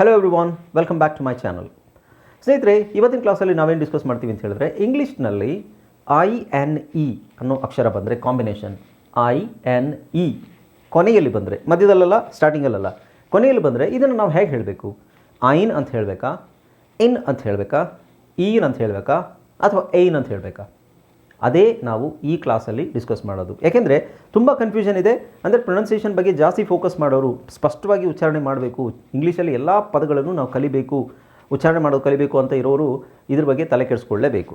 Hello everyone welcome back to my channel ಸ್ನೇಹಿತರೆ, ಇವತ್ತಿನ ಕ್ಲಾಸಲ್ಲಿ ನಾವೇನು ಡಿಸ್ಕಸ್ ಮಾಡ್ತೀವಿ ಅಂತ ಹೇಳಿದ್ರೆ ಇಂಗ್ಲೀಷ್ನಲ್ಲಿ ಐ ಎನ್ ಇ ಅನ್ನೋ ಅಕ್ಷರ ಬಂದರೆ ಕಾಂಬಿನೇಷನ್ ಐ ಎನ್ ಇ ಕೊನೆಯಲ್ಲಿ ಬಂದರೆ, ಮಧ್ಯದಲ್ಲೆಲ್ಲ ಸ್ಟಾರ್ಟಿಂಗಲ್ಲಲ್ಲ ಕೊನೆಯಲ್ಲಿ ಬಂದರೆ ಇದನ್ನು ನಾವು ಹೇಗೆ ಹೇಳಬೇಕು? ಐನ್ ಅಂತ ಹೇಳಬೇಕಾ? ಇನ್ ಅಂತ ಹೇಳಬೇಕಾ? ಈನ್ ಅಂತ ಹೇಳಬೇಕಾ? ಅಥವಾ ಏನ್ ಅಂತ ಹೇಳಬೇಕಾ? ಅದೇ ನಾವು ಈ ಕ್ಲಾಸಲ್ಲಿ ಡಿಸ್ಕಸ್ ಮಾಡೋದು. ಯಾಕೆಂದರೆ ತುಂಬ ಕನ್ಫ್ಯೂಷನ್ ಇದೆ. ಅಂದರೆ ಪ್ರೊನೌನ್ಸಿಯೇಷನ್ ಬಗ್ಗೆ ಜಾಸ್ತಿ ಫೋಕಸ್ ಮಾಡೋರು ಸ್ಪಷ್ಟವಾಗಿ ಉಚ್ಚಾರಣೆ ಮಾಡಬೇಕು. ಇಂಗ್ಲೀಷಲ್ಲಿ ಎಲ್ಲ ಪದಗಳನ್ನು ನಾವು ಕಲಿಬೇಕು. ಉಚ್ಚಾರಣೆ ಮಾಡೋದು ಕಲಿಬೇಕು ಅಂತ ಇರೋರು ಇದ್ರ ಬಗ್ಗೆ ತಲೆ ಕೆಡಿಸ್ಕೊಳ್ಳೇಬೇಕು.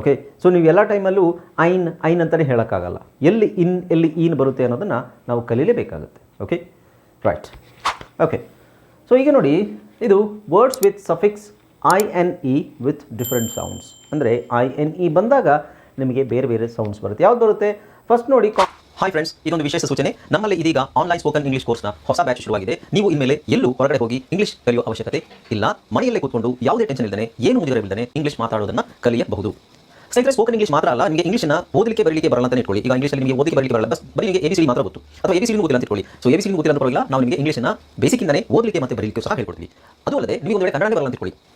ಓಕೆ ಸೊ ನೀವು ಎಲ್ಲ ಟೈಮಲ್ಲೂ ಐನ್ ಐನ್ ಅಂತಲೇ ಹೇಳೋಕ್ಕಾಗಲ್ಲ. ಎಲ್ಲಿ ಇನ್, ಎಲ್ಲಿ ಈನ್ ಬರುತ್ತೆ ಅನ್ನೋದನ್ನು ನಾವು ಕಲೀಲೇಬೇಕಾಗುತ್ತೆ. ಓಕೆ ರೈಟ್ ಓಕೆ ಸೊ ಈಗ ನೋಡಿ, ಇದು words with suffix I N E with different sounds ಅಂದರೆ ಐ ಎನ್ ಇ ಬಂದಾಗ ನಿಮಗೆ ಬೇರೆ ಬೇರೆ ಸೌಂಡ್ಸ್ ಬರುತ್ತೆ. ಯಾವ್ದು ಬರುತ್ತೆ? ಫಸ್ಟ್ ನೋಡಿ ಹಾಯ್ ಫ್ರೆಂಡ್ಸ್ ಇದೊಂದು ವಿಶೇಷ ಸೂಚನೆ. ನಮ್ಮಲ್ಲಿ ಇದೀಗ ಆನ್ಲೈನ್ ಸ್ಪೋಕನ್ ಇಂಗ್ಲಿಷ್ ಕೋರ್ಸ್ನ ಹೊಸ ಬ್ಯಾಚ್ ಶುರುವಾಗಿದೆ. ನೀವು ಇನ್ಮೇಲೆ ಎಲ್ಲೂ ಹೊರಗಡೆ ಹೋಗಿ ಇಂಗ್ಲಿಷ್ ಕಲಿಯುವ ಅವಶ್ಯಕತೆ ಇಲ್ಲ. ಮನೆಯಲ್ಲೇ ಕೂತ್ಕೊಂಡು ಯಾವುದೇ ಟೆನ್ಷನ್ ಇಲ್ಲದೆ ಏನು ಮುಗಿದಿರಬಿಲ್ಲದೆ ಇಂಗ್ಲಿಷ್ ಮಾತಾಡೋದನ್ನ ಕಲಿಯಬಹುದು. ಸ್ನೇಹಿತರೆ ಸ್ಪೋಕನ್ ಇಂಗ್ಲಿಷ್ ಮಾತ್ರ ಅಲ್ಲ, ನಿಮಗೆ ಇಂಗ್ಲಿಷ್ನ ಓದಲಿಕ್ಕೆ ಬರಲಿಕ್ಕೆ ಬರಲ್ಲ ಅಂತ ಇಟ್ಕೊಳ್ಳಿ. ಈಗ ಇಂಗ್ಲಿಷಲ್ಲಿ ನಿಮಗೆ ಓದಲಿಕ್ಕೆ ಬರಲಿಕ್ಕೆ ಬರಲ್ಲ ಬಸ್ ಬರೀ ನಿಮಗೆ ಎಬಿಸಿಡಿ ಮಾತ್ರ ಗೊತ್ತು. ಅಥವಾ ಎಬಿಸಿಡಿ ಓದಿಲ್ಲ ಅಂತ ಇಟ್ಕೊಳ್ಳಿ. ಸೊ ಎಬಿಸಿಡಿ ಗೊತ್ತಿಲ್ಲ ಅಂತ ನಾವು ನಿಮಗೆ ಇಂಗ್ಲಿಷ್ನ ಬೇಸಿಕ್ಕಿಂದನೇ ಓದಲಿಕ್ಕೆ ಮತ್ತೆ ಬರಲಿಕ್ಕೆ ಸಹ ಹೇಳ್ಕೊಡ್ತೀವಿ. ಅದು ಅಲ್ಲದೆ, ನೀವು ಒಂದು ವೇಳೆ ಕನ್ನಡ ಬರಲ್ಲ ಅಂತ ಇಟ್ಕೊಳ್ಳಿ.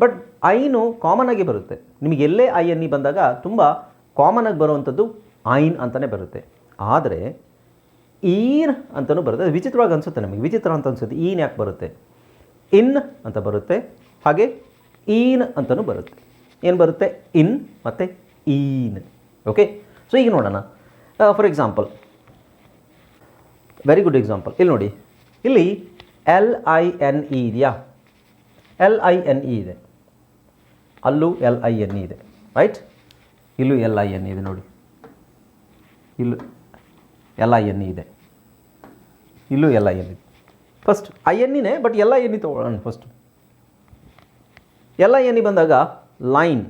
ಬಟ್ ಐನು ಕಾಮನ್ ಆಗಿ ಬರುತ್ತೆ. ನಿಮಗೆ ಎಲ್ಲೇ ಐ ಎನ್ ಇ ಬಂದಾಗ ತುಂಬ ಕಾಮನ್ ಆಗಿ ಬರುವಂಥದ್ದು ಐನ್ ಅಂತಲೇ ಬರುತ್ತೆ. ಆದರೆ ಈನ್ ಅಂತಲೂ ಬರುತ್ತೆ. ವಿಚಿತ್ರವಾಗಿ ಅನಿಸುತ್ತೆ ನಮಗೆ. ವಿಚಿತ್ರ ಅಂತ ಅನಿಸುತ್ತೆ. ಈನ್ ಯಾಕೆ ಬರುತ್ತೆ? ಇನ್ ಅಂತ ಬರುತ್ತೆ. ಹಾಗೆ ಈನ್ ಅಂತಲೂ ಬರುತ್ತೆ. ಏನು ಬರುತ್ತೆ? ಇನ್ ಮತ್ತು ಈನ್ ಓಕೆ ಸೊ ಈಗ ನೋಡೋಣ. For example very good example ಇಲ್ಲಿ ನೋಡಿ. ಇಲ್ಲಿ ಎಲ್ ಐ ಎನ್ ಇ ಇದೆಯಾ? ಎಲ್ ಐ ಎನ್ ಇ ಇದೆ. ಅಲ್ಲೂ ಎಲ್ ಐ ಎನ್ ಇದೆ ರೈಟ್ ಇಲ್ಲೂ ಎಲ್ ಐ ಎನ್ ಇದೆ ನೋಡಿ. ಇಲ್ಲು ಎಲ್ ಐ ಎನ್ ಇ ಇದೆ. ಇಲ್ಲೂ ಎಲ್ ಐ ಎನ್ ಇದೆ. First I N ಇನೇ but L I N E ತೊಗೊಳ್ಳೋಣ first L I N E ಬಂದಾಗ ಲೈನ್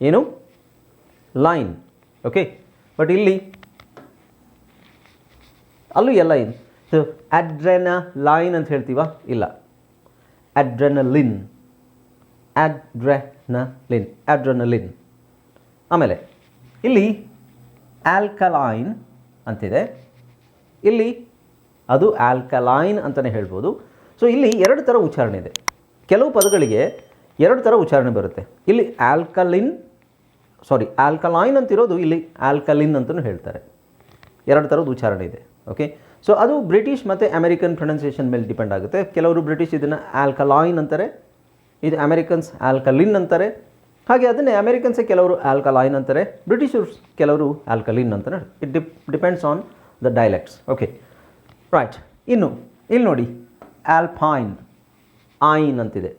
ಏನು? ಲೈನ್ ಓಕೆ ಬಟ್ ಇಲ್ಲಿ ಅಲ್ಲೂ L I N so ಅಡ್ರೆನ line ಅಂತ ಹೇಳ್ತೀವ? ಇಲ್ಲ. ಅಡ್ರೆನಲಿನ್ ಅಡ್ರೆನಲಿನ್ ಅಡ್ರೆನಲಿನ್ ಆಮೇಲೆ, ಇಲ್ಲಿ ಆಲ್ಕಲೈನ್ ಅಂತಿದೆ. ಇಲ್ಲಿ ಅದು ಆಲ್ಕಲೈನ್ ಅಂತಲೇ ಹೇಳ್ಬೋದು. ಸೊ ಇಲ್ಲಿ ಎರಡು ಥರ ಉಚ್ಚಾರಣೆ ಇದೆ. ಕೆಲವು ಪದಗಳಿಗೆ ಎರಡು ಥರ ಉಚ್ಚಾರಣೆ ಬರುತ್ತೆ. ಇಲ್ಲಿ ಆಲ್ಕಲಿನ್ ಸಾರಿ ಆಲ್ಕಲೈನ್ ಅಂತಿರೋದು ಇಲ್ಲಿ ಆಲ್ಕಲಿನ್ ಅಂತಲೂ ಹೇಳ್ತಾರೆ. ಎರಡು ಥರದ ಉಚ್ಚಾರಣೆ ಇದೆ. ಓಕೆ ಸೊ ಅದು ಬ್ರಿಟಿಷ್ ಮತ್ತು ಅಮೆರಿಕನ್ ಪ್ರೊನೌನ್ಸಿಯೇಷನ್ ಮೇಲೆ ಡಿಪೆಂಡ್ ಆಗುತ್ತೆ. ಕೆಲವರು ಬ್ರಿಟಿಷ್ ಇದನ್ನು ಆಲ್ಕಲೈನ್ ಅಂತಾರೆ. ಇದು ಅಮೆರಿಕನ್ಸ್ ಆಲ್ಕಲಿನ್ ಅಂತಾರೆ. ಹಾಗೆ ಅದನ್ನೇ ಅಮೆರಿಕನ್ಸೇ ಕೆಲವರು ಆಲ್ಕಲೈನ್ ಅಂತಾರೆ, ಬ್ರಿಟಿಷರ್ಸ್ ಕೆಲವರು ಆಲ್ಕಲಿನ್ ಅಂತಾರೆ. It dip depends on the dialects okay right ಇನ್ನು, ಇಲ್ಲಿ ನೋಡಿ ಆಲ್ಫೈನ್ ಆಯಿನ್ ಅಂತಿದೆ.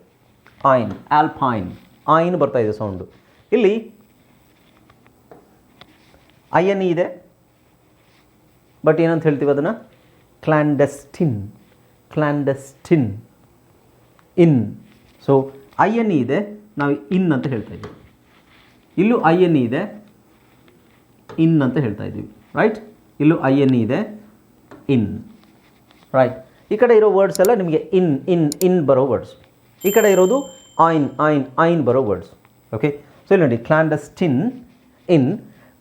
ಆಯಿನ್ ಆಲ್ಫೈನ್ ಆಯಿನ್ ಬರ್ತಾ ಇದೆ ಸೌಂಡು. ಇಲ್ಲಿ ಐ ಎನ್ ಇದೆ. ಬಟ್ ಏನಂತ ಹೇಳ್ತೀವಿ ಅದನ್ನು? Clandestine clandestine in so I N E ಇದೆ, ನಾವು ಇನ್ ಅಂತ ಹೇಳ್ತಾ ಇದ್ದೀವಿ. ಇಲ್ಲೂ ಐ ಎನ್ ಇ ಇದೆ ಇನ್ ಅಂತ ಹೇಳ್ತಾ ಇದ್ದೀವಿ. ರೈಟ್ ಇಲ್ಲೂ ಐ ಎನ್ ಇ ಇದೆ ಇನ್ ರೈಟ್ ಈ ಕಡೆ ಇರೋ ವರ್ಡ್ಸ್ ಎಲ್ಲ ನಿಮಗೆ ಇನ್ ಇನ್ ಇನ್ ಬರೋ ವರ್ಡ್ಸ್ ಈ ಕಡೆ ಇರೋದು ಐನ್ ಐನ್ ಐನ್ ಬರೋ ವರ್ಡ್ಸ್ ಓಕೆ ಸೊ ಇಲ್ಲಿ ನೋಡಿ ಕ್ಲಾಂಡಸ್ಟಿನ್ ಇನ್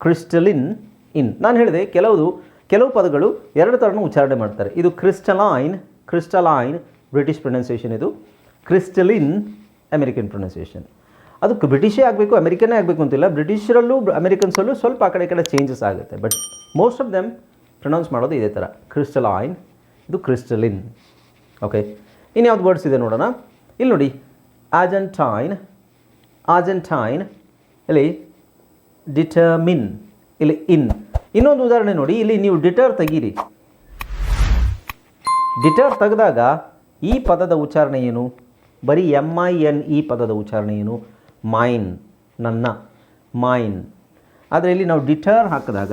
ಕ್ರಿಸ್ಟಲಿನ್ ಇನ್ ನಾನು ಹೇಳಿದೆ, ಕೆಲವುದು, ಕೆಲವು ಪದಗಳು ಎರಡು ಥರನೂ ಉಚ್ಚಾರಣೆ ಮಾಡ್ತಾರೆ. ಇದು ಕ್ರಿಸ್ಟಲೈನ್ ಕ್ರಿಸ್ಟಲೈನ್ ಬ್ರಿಟಿಷ್ ಪ್ರೊನೌನ್ಸಿಯೇಷನ್ ಇದು. ಕ್ರಿಸ್ಟಲಿನ್ ಅಮೇರಿಕನ್ ಪ್ರೊನೌನ್ಸಿಯೇಷನ್ ಅದು ಬ್ರಿಟಿಷೇ ಆಗಬೇಕು ಅಮೇರಿಕನೇ ಆಗಬೇಕು ಅಂತಿಲ್ಲ. ಬ್ರಿಟಿಷರಲ್ಲೂ ಅಮೇರಿಕನ್ಸಲ್ಲೂ ಸ್ವಲ್ಪ ಆ ಕಡೆ ಕಡೆ ಚೇಂಜಸ್ ಆಗುತ್ತೆ. But most of them pronounce ಮಾಡೋದು ಇದೇ ಥರ. ಕ್ರಿಸ್ಟಲ್ ಆಯಿನ್ ಇದು ಕ್ರಿಸ್ಟಲಿನ್ ಓಕೆ ಇನ್ಯಾವ್ದು ವರ್ಡ್ಸ್ ಇದೆ ನೋಡೋಣ. ಇಲ್ಲಿ ನೋಡಿ ಆಜೆಂಟೈನ್ ಆಜೆಂಟೈನ್ ಇಲ್ಲಿ ಡಿಟರ್ಮಿನ್ ಇಲ್ಲಿ ಇನ್ ಇನ್ನೊಂದು ಉದಾಹರಣೆ ನೋಡಿ, ಇಲ್ಲಿ ನೀವು ಡಿಟರ್ ತೆಗೀರಿ. ಡಿಟರ್ ತೆಗೆದಾಗ ಈ ಪದದ ಉಚ್ಚಾರಣೆ ಏನು? ಬರೀ ಎಂ ಐ ಎನ್ ಈ ಪದದ ಉಚ್ಚಾರಣೆ ಏನು? ಮೈನ್, ನನ್ನ, ಮೈನ್. ಆದರೆ ಇಲ್ಲಿ ನಾವು ಡಿಟರ್ ಹಾಕಿದಾಗ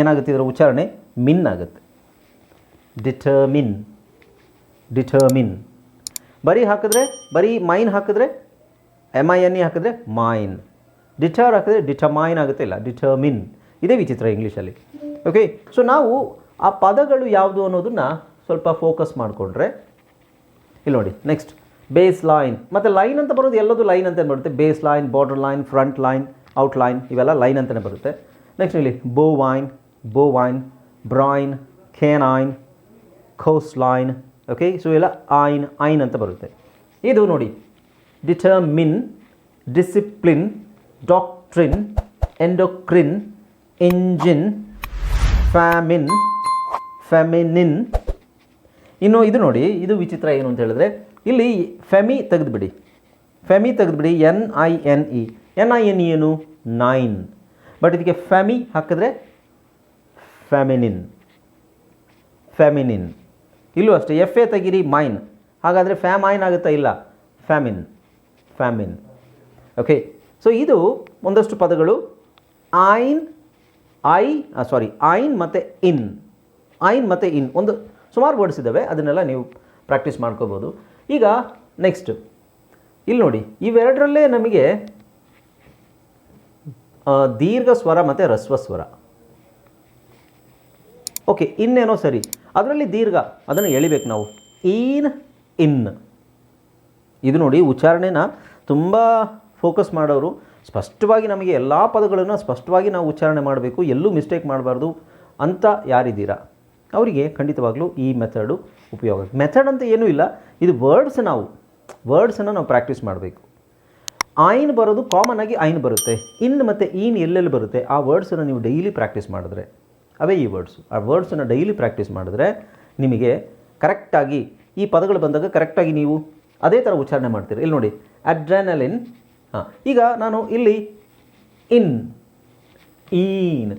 ಏನಾಗುತ್ತೆ ಇದರ ಉಚ್ಚಾರಣೆ? ಮಿನ್ ಆಗುತ್ತೆ. Determine determine. ಬರೀ ಹಾಕಿದ್ರೆ, ಬರೀ ಮೈನ್ ಹಾಕಿದ್ರೆ ಎಂ ಐ ಎನ್ ಇ ಹಾಕಿದ್ರೆ ಮೈನ್. ಡಿಟರ್ ಹಾಕಿದ್ರೆ ಡಿಟಮೈನ್ ಆಗುತ್ತೆ, ಇಲ್ಲ ಡಿಟರ್ಮಿನ್. ಇದೇ ವಿಚಿತ್ರ ಇಂಗ್ಲೀಷಲ್ಲಿ. ಓಕೆ ಸೊ ನಾವು ಆ ಪದಗಳು ಯಾವುದು ಅನ್ನೋದನ್ನು ಸ್ವಲ್ಪ ಫೋಕಸ್ ಮಾಡಿಕೊಂಡ್ರೆ, ಇಲ್ಲಿ ನೋಡಿ ನೆಕ್ಸ್ಟ್ ಬೇಸ್ ಲೈನ್ ಮತ್ತು ಲೈನ್ ಅಂತ ಬರೋದು ಎಲ್ಲದೂ ಲೈನ್ ಅಂತ ಬರುತ್ತೆ? Base line border line front line out line ಇವೆಲ್ಲ ಲೈನ್ ಅಂತಲೇ ಬರುತ್ತೆ. ನೆಕ್ಸ್ಟ್ ಇಲ್ಲಿ bovine bovine brine canine coastline okay so ಎಲ್ಲ ಐನ್ ಐನ್ ಅಂತ ಬರುತ್ತೆ. ಇದು ನೋಡಿ determine discipline doctrine endocrine engine famine feminine ಇನ್ನು ಇದು ನೋಡಿ, ಇದು ವಿಚಿತ್ರ ಏನು ಅಂತ ಹೇಳಿದ್ರೆ ಇಲ್ಲಿ ಫೆಮಿ ತೆಗೆದುಬಿಡಿ. ಫೆಮಿ ತೆಗೆದುಬಿಡಿ, N I N E. N I N ಏನು? ನೈನ್. ಬಟ್ ಇದಕ್ಕೆ ಫೆಮಿ ಹಾಕಿದ್ರೆ ಫೆಮಿನಿನ್. ಫೆಮಿನಿನ್. ಇಲ್ಲೂ ಅಷ್ಟೇ, ಎಫ್ ಎ ತೆಗಿರಿ, ಮೈನ್. ಹಾಗಾದರೆ ಫ್ಯಾಮೈನ್ ಆಗುತ್ತಾ ಇಲ್ಲ? ಫ್ಯಾಮಿನ್ ಫ್ಯಾಮಿನ್ ಓಕೆ, ಸೊ ಇದು ಒಂದಷ್ಟು ಪದಗಳು. ಐನ್, ಐ ಸಾರಿ, ಐನ್ ಮತ್ತು ಇನ್. ಐನ್ ಮತ್ತು ಇನ್. ಒಂದು ಸುಮಾರು ವರ್ಡ್ಸ್ ಇದ್ದಾವೆ, ಅದನ್ನೆಲ್ಲ ನೀವು ಪ್ರಾಕ್ಟೀಸ್ ಮಾಡ್ಕೋಬೋದು. ಈಗ ನೆಕ್ಸ್ಟ್ ಇಲ್ಲಿ ನೋಡಿ, ಇವೆರಡರಲ್ಲೇ ನಮಗೆ ದೀರ್ಘ ಸ್ವರ ಮತ್ತು ರಸ್ವ ಸ್ವರ. ಓಕೆ ಇನ್ನೇನೋ ಸರಿ. ಅದರಲ್ಲಿ ದೀರ್ಘ, ಅದನ್ನು ಎಳಿಬೇಕು ನಾವು. ಈನ್ ಇನ್ ಇದು ನೋಡಿ, ಉಚ್ಚಾರಣೆನ ತುಂಬ ಫೋಕಸ್ ಮಾಡೋರು. ಸ್ಪಷ್ಟವಾಗಿ ನಮಗೆ ಎಲ್ಲ ಪದಗಳನ್ನು ಸ್ಪಷ್ಟವಾಗಿ ನಾವು ಉಚ್ಚಾರಣೆ ಮಾಡಬೇಕು. ಎಲ್ಲೂ ಮಿಸ್ಟೇಕ್ ಮಾಡಬಾರ್ದು ಅಂತ ಯಾರಿದ್ದೀರಾ? ಅವರಿಗೆ ಖಂಡಿತವಾಗಲೂ ಈ ಮೆಥಡು ಉಪಯೋಗ. ಮೆಥಡ್ ಅಂತ ಏನೂ ಇಲ್ಲ. ಇದು ವರ್ಡ್ಸ್ ನಾವು ವರ್ಡ್ಸನ್ನು ನಾವು ಪ್ರಾಕ್ಟೀಸ್ ಮಾಡಬೇಕು. ಐನ್ ಬರೋದು ಕಾಮನ್ ಆಗಿ ಐನ್ ಬರುತ್ತೆ. ಇನ್ ಮತ್ತು ಈನ್ ಎಲ್ಲೆಲ್ಲಿ ಬರುತ್ತೆ, ಆ ವರ್ಡ್ಸನ್ನು ನೀವು ಡೈಲಿ ಪ್ರಾಕ್ಟೀಸ್ ಮಾಡಿದ್ರೆ, ಅವೇ ಈ ವರ್ಡ್ಸು ಆ ವರ್ಡ್ಸನ್ನು ಡೈಲಿ ಪ್ರಾಕ್ಟೀಸ್ ಮಾಡಿದ್ರೆ ನಿಮಗೆ ಕರೆಕ್ಟಾಗಿ ಈ ಪದಗಳು ಬಂದಾಗ ಕರೆಕ್ಟಾಗಿ ನೀವು ಅದೇ ಥರ ಉಚ್ಚಾರಣೆ ಮಾಡ್ತೀರಿ. ಇಲ್ಲಿ ನೋಡಿ ಅಡ್ರೆನಲಿನ್ ಹಾಂ, ಈಗ ನಾನು ಇಲ್ಲಿ ಇನ್ ಈನ್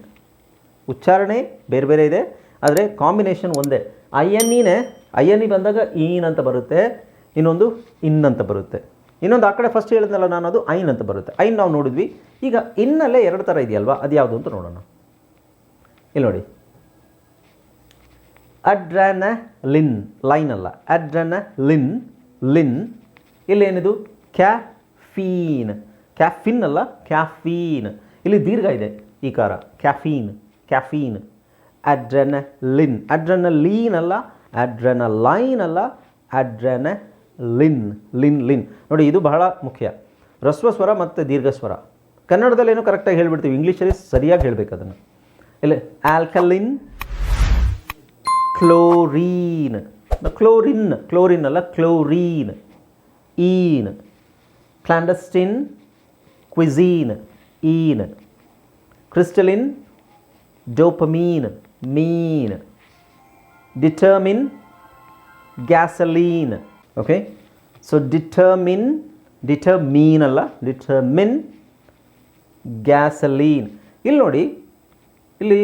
ಉಚ್ಚಾರಣೆ ಬೇರೆ ಬೇರೆ ಇದೆ. ಆದರೆ ಕಾಂಬಿನೇಷನ್ ಒಂದೇ. ಐ ಎನ್ ಇನೇ ಐ ಎನ್ ಇ ಬಂದಾಗ ಈನ್ ಅಂತ ಬರುತ್ತೆ, ಇನ್ನೊಂದು ಇನ್ ಅಂತ ಬರುತ್ತೆ. ಇನ್ನೊಂದು ಆ ಕಡೆ ಫಸ್ಟ್ ಹೇಳಿದ್ನಲ್ಲ ನಾನು ಅದು ಐನ್ ಅಂತ ಬರುತ್ತೆ. ಐನ್ ನಾವು ನೋಡಿದ್ವಿ. ಈಗ ಇನ್ನಲ್ಲೇ ಎರಡು ಥರ ಇದೆಯಲ್ವಾ? ಅದು ಯಾವುದು ಅಂತ ನೋಡೋಣ. ಇಲ್ಲಿ ನೋಡಿ. ಅಡ್ರನ ಲಿನ್ ಲೈನ್ ಅಲ್ಲ. ಅಡ್ರನ ಲಿನ್. ಲಿನ್ ಇಲ್ಲೇನಿದು ಕ್ಯಾಫೀನ್. ಕ್ಯಾಫಿನ್ ಅಲ್ಲ, ಕ್ಯಾಫೀನ್. ಇಲ್ಲಿ ದೀರ್ಘ ಇದೆ ಈ ಕಾರ. ಕ್ಯಾಫೀನ್ ಕ್ಯಾಫೀನ್. ಅಡ್ರನ ಲಿನ್ ಅಡ್ರನ ಲೀನ್ ಅಲ್ಲ ಅಡ್ರೆನಲೈನ್ ಅಲ್ಲ ಅಡ್ರನ ಲಿನ್ ಲಿನ್ ಲಿನ್ ನೋಡಿ, ಇದು ಬಹಳ ಮುಖ್ಯ. ಹ್ರಸ್ವ ಸ್ವರ ಮತ್ತು ದೀರ್ಘ ಸ್ವರ. ಕನ್ನಡದಲ್ಲೇನು ಕರೆಕ್ಟಾಗಿ ಹೇಳಿಬಿಡ್ತೀವಿ? ಇಂಗ್ಲೀಷಲ್ಲಿ ಸರಿಯಾಗಿ ಹೇಳಬೇಕು ಅದನ್ನು. ಇಲ್ಲ ಆಲ್ಕಲಿನ್ ಕ್ಲೋರೀನ್ ಕ್ಲೋರಿನ್ ಕ್ಲೋರಿನ್ ಅಲ್ಲ chlorine een clandestine cuisine een crystalline dopamine mean determine gasoline okay so determine determine ಅಲ್ಲ ಡಿಟರ್ಮಿನ್ ಗ್ಯಾಸಲೀನ್ ಇಲ್ಲಿ ನೋಡಿ ಇಲ್ಲಿ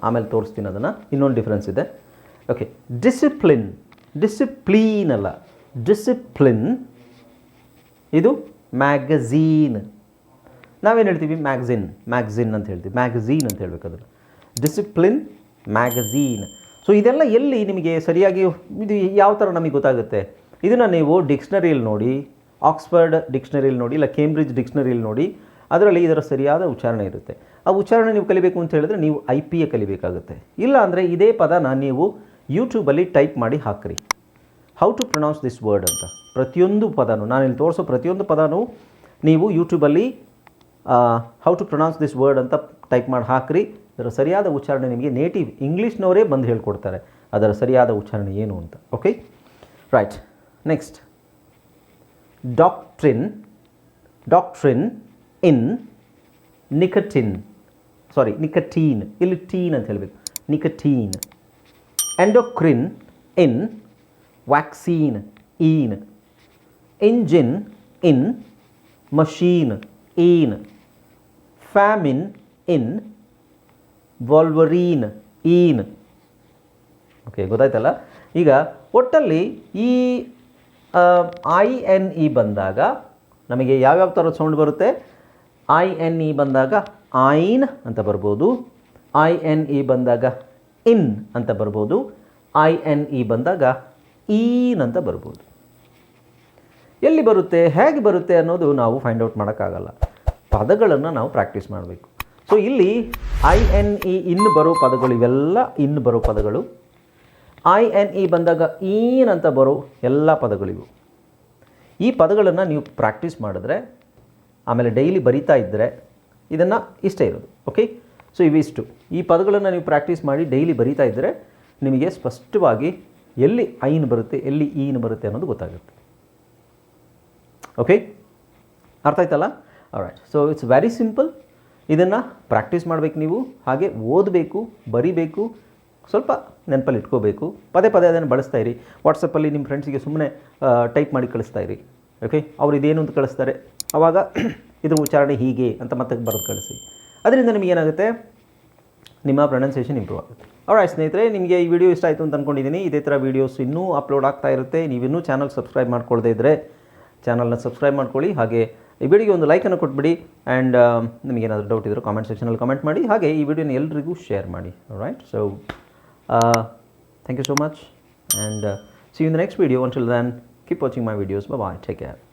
ಆಮೇಲೆ ತೋರಿಸ್ತೀನಿ ಅದನ್ನು ಇನ್ನೊಂದು ಡಿಫ್ರೆನ್ಸ್ ಇದೆ ಓಕೆ ಡಿಸಿಪ್ಲಿನ್ ಡಿಸಿಪ್ಲೀನ್ ಅಲ್ಲ ಡಿಸಿಪ್ಲಿನ್ ಇದು ಮ್ಯಾಗಝೀನ್ ನಾವೇನು ಹೇಳ್ತೀವಿ? ಮ್ಯಾಗ್ಝಿನ್ ಮ್ಯಾಗ್ಝಿನ್ ಅಂತ ಹೇಳ್ತೀವಿ. ಮ್ಯಾಗಝೀನ್ ಅಂತ ಹೇಳಬೇಕು ಅದನ್ನು ಡಿಸಿಪ್ಲಿನ್ ಮ್ಯಾಗಝೀನ್ ಸೊ ಇದೆಲ್ಲ ಎಲ್ಲಿ ನಿಮಗೆ ಸರಿಯಾಗಿ ಇದು ಯಾವ ಥರ ನಮಗೆ ಗೊತ್ತಾಗುತ್ತೆ? ಇದನ್ನು ನೀವು ಡಿಕ್ಷ್ನರಿಯಲ್ಲಿ ನೋಡಿ ಆಕ್ಸ್ಫರ್ಡ್ ಡಿಕ್ಷ್ನರಿಯಲ್ಲಿ ನೋಡಿ, ಇಲ್ಲ ಕೇಂಬ್ರಿಡ್ಜ್ ಡಿಕ್ಷ್ನರಿಯಲ್ಲಿ ನೋಡಿ, ಅದರಲ್ಲಿ ಇದರ ಸರಿಯಾದ ಉಚ್ಚಾರಣೆ ಇರುತ್ತೆ. ಆ ಉಚ್ಚಾರಣೆ ನೀವು ಕಲಿಬೇಕು ಅಂತ ಹೇಳಿದ್ರೆ ನೀವು ಐ ಪಿ ಎ ಕಲಿಬೇಕಾಗುತ್ತೆ. ಇಲ್ಲ ಅಂದರೆ ಇದೇ ಪದನ ನೀವು ಯೂಟ್ಯೂಬಲ್ಲಿ ಟೈಪ್ ಮಾಡಿ ಹಾಕ್ರಿ. How to pronounce this word ಅಂತ. ಪ್ರತಿಯೊಂದು ಪದನೂ ನಾನು ಇಲ್ಲಿ ತೋರಿಸೋ ಪ್ರತಿಯೊಂದು ಪದನೂ ನೀವು ಯೂಟ್ಯೂಬಲ್ಲಿ how to pronounce this word ಅಂತ ಟೈಪ್ ಮಾಡಿ ಹಾಕ್ರಿ. ಅದರ ಸರಿಯಾದ ಉಚ್ಚಾರಣೆ ನಿಮಗೆ ನೇಟಿವ್ ಇಂಗ್ಲೀಷ್ನವರೇ ಬಂದು ಹೇಳ್ಕೊಡ್ತಾರೆ. ಅದರ ಸರಿಯಾದ ಉಚ್ಚಾರಣೆ ಏನು ಅಂತ. Okay right next doctrine doctrine ಇನ್ ನಿಕಟಿನ್ ಸಾರಿ ನಿಕಟೀನ್ ಇಲ್ಲಿ ಟೀನ್ ಅಂತ ಹೇಳಬೇಕು. ನಿಕಟೀನ್ ಎಂಡೋಕ್ರಿನ್ ಇನ್ ವ್ಯಾಕ್ಸೀನ್ ಈನ್ ಇಂಜಿನ್ ಇನ್ ಮಷೀನ್ ಈನ್ ಫ್ಯಾಮಿನ್ ಇನ್ ವಾಲ್ವರೀನ್ ಈನ್ ಓಕೆ ಗೊತ್ತಾಯ್ತಲ್ಲ? ಈಗ ಒಟ್ಟಲ್ಲಿ ಈ ಐ ಎನ್ ಇ ಬಂದಾಗ ನಮಗೆ ಯಾವ್ಯಾವ ಥರದ ಸೌಂಡ್ ಬರುತ್ತೆ? ಐ ಎನ್ ಇ ಬಂದಾಗ ಐನ್ ಅಂತ ಬರ್ಬೋದು. ಐ ಎನ್ ಇ ಬಂದಾಗ ಇನ್ ಅಂತ ಬರ್ಬೋದು. ಐ ಎನ್ ಇ ಬಂದಾಗ ಈನ್ ಅಂತ ಬರ್ಬೋದು. ಎಲ್ಲಿ ಬರುತ್ತೆ? ಹೇಗೆ ಬರುತ್ತೆ ಅನ್ನೋದು ನಾವು ಫೈಂಡ್ ಔಟ್ ಮಾಡೋಕ್ಕಾಗಲ್ಲ. ಪದಗಳನ್ನು ನಾವು ಪ್ರಾಕ್ಟೀಸ್ ಮಾಡಬೇಕು. ಸೊ ಇಲ್ಲಿ ಐ ಎನ್ ಇ ಇನ್ನು ಬರೋ ಪದಗಳು ಇವೆಲ್ಲ ಇನ್ನು ಬರೋ ಪದಗಳು. ಐ ಎನ್ ಇ ಬಂದಾಗ ಈನ್ ಅಂತ ಬರೋ ಎಲ್ಲ ಪದಗಳಿವು. ಈ ಪದಗಳನ್ನು ನೀವು ಪ್ರಾಕ್ಟೀಸ್ ಮಾಡಿದ್ರೆ, ಆಮೇಲೆ ಡೈಲಿ ಬರಿತಾ ಇದ್ದರೆ ಇದನ್ನು ಇಷ್ಟೇ ಇರೋದು ಓಕೆ ಸೊ ಇವಿಷ್ಟು. ಈ ಪದಗಳನ್ನು ನೀವು ಪ್ರಾಕ್ಟೀಸ್ ಮಾಡಿ ಡೈಲಿ ಬರಿತಾ ಇದ್ದರೆ ನಿಮಗೆ ಸ್ಪಷ್ಟವಾಗಿ ಎಲ್ಲಿ ಐನ್ ಬರುತ್ತೆ, ಎಲ್ಲಿ ಈನ್ ಬರುತ್ತೆ ಅನ್ನೋದು ಗೊತ್ತಾಗುತ್ತೆ. ಓಕೆ ಅರ್ಥ ಆಯ್ತಲ್ಲ? Right so it's very simple ಇದನ್ನು ಪ್ರಾಕ್ಟೀಸ್ ಮಾಡಬೇಕು ನೀವು. ಹಾಗೆ ಓದಬೇಕು, ಬರಿಬೇಕು, ಸ್ವಲ್ಪ ನೆನಪಲ್ಲಿ ಇಟ್ಕೋಬೇಕು. ಪದೇ ಪದೇ ಅದನ್ನು ಬಳಸ್ತಾ ಇರಿ. ವಾಟ್ಸಪ್ಪಲ್ಲಿ ನಿಮ್ಮ ಫ್ರೆಂಡ್ಸಿಗೆ ಸುಮ್ಮನೆ ಟೈಪ್ ಮಾಡಿ ಕಳಿಸ್ತಾ ಇರಿ. ಓಕೆ ಅವ್ರು ಇದೇನು ಅಂತ ಕಳಿಸ್ತಾರೆ? ಆವಾಗ ಇದ್ರ ಉಚ್ಚಾರಣೆ ಹೀಗೆ ಅಂತ ಮತ್ತೆ ಬರೆದು ಕಳಿಸಿ. ಅದರಿಂದ ನಿಮಗೆ ಏನಾಗುತ್ತೆ? ನಿಮ್ಮ ಪ್ರೊನೌನ್ಸಿಯೇಷನ್ ಇಂಪ್ರೂವ್ ಆಗುತ್ತೆ. ಅವರಾಯ್ತು ಸ್ನೇಹಿತರೆ, ನಿಮಗೆ ಈ ವಿಡಿಯೋ ಇಷ್ಟ ಆಯಿತು ಅಂತ ಅಂದ್ಕೊಂಡಿದ್ದೀನಿ ಇದೇ ಥರ ವೀಡಿಯೋಸ್ ಇನ್ನೂ ಅಪ್ಲೋಡ್ ಆಗ್ತಾ ಇರುತ್ತೆ. ನೀವಿನ್ನೂ ಚಾನಲ್ ಸಬ್ಸ್ಕ್ರೈಬ್ ಮಾಡ್ಕೊಳ್ದೇ ಇದ್ದರೆ ಚಾನಲ್ನ ಸಬ್ಸ್ಕ್ರೈಬ್ ಮಾಡ್ಕೊಳ್ಳಿ. ಹಾಗೆ ಈ ವಿಡಿಯೋಗೆ ಒಂದು ಲೈಕನ್ನು ಕೊಟ್ಬಿಡಿ ಆ್ಯಂಡ್ ನಿಮಗೇನಾದರೂ ಡೌಟ್ ಇದ್ದರೆ ಕಾಮೆಂಟ್ ಸೆಕ್ಷನಲ್ಲಿ ಕಮೆಂಟ್ ಮಾಡಿ. ಹಾಗೆ ಈ ವಿಡಿಯೋನ ಎಲ್ರಿಗೂ ಶೇರ್ ಮಾಡಿ. Right so thank you so much and see in the next video one then, keep keep watching my bye bye take care.